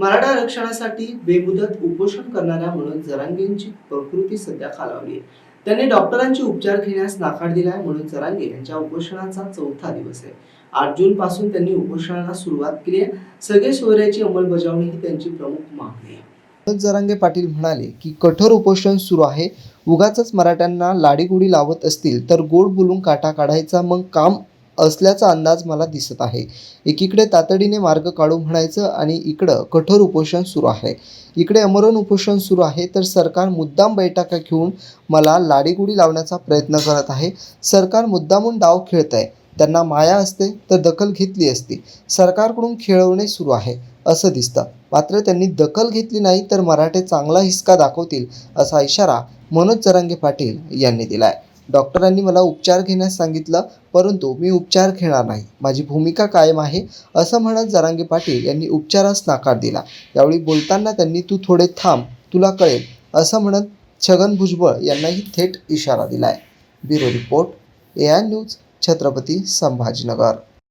मराठा आरक्षणासाठी बेमुदत उपोषण करणाऱ्या म्हणून जरांगेंची प्रकृती सध्या खालावली आहे. त्यांनी डॉक्टरांचे उपचार घेण्यास नाकार दिलाय म्हणून जरांगे यांच्या उपोषणाचा चौथा दिवस आहे. आठ जून पासून त्यांनी उपोषणाला सुरुवात केली आहे. सगळे सोयऱ्याची अंमलबजावणी ही त्यांची प्रमुख मागणी आहे. जरांगे पाटील म्हणाले की कठोर उपोषण सुरू आहे. उगाच मराठ्यांना लाडीगुडी लावत असतील तर गोड बोलून काटा काढायचा. मग काम असल्याचा अंदाज मला दिसत आहे. एकीकडे तातडीने मार्ग काढू म्हणायचं आणि इकडं कठोर उपोषण सुरू आहे. इकडे अमरण उपोषण सुरू आहे तर सरकार मुद्दाम बैठका घेऊन मला लाडीगुडी लावण्याचा प्रयत्न करत आहे. सरकार मुद्दामून डाव खेळत आहे त्यांना माया असते तर दखल घेतली असती. सरकारकडून खेळवणे सुरू आहे असं दिसतं. मात्र त्यांनी दखल घेतली नाही तर मराठे चांगला हिसका दाखवतील असा इशारा मनोज जरांगे पाटील यांनी दिला आहे डॉक्टरांनी मला उपचार घेण्यास सांगितलं परंतु मी उपचार घेणार नाही. माझी भूमिका कायम आहे असं म्हणत जरांगे पाटील यांनी उपचारास नकार दिला. यावेळी बोलताना त्यांनी तू थोडे थांब तुला कळेल असं म्हणत छगन भुजबळ यांनाही थेट इशारा दिला आहे bureau report A I news Chhatrapati Sambhajinagar.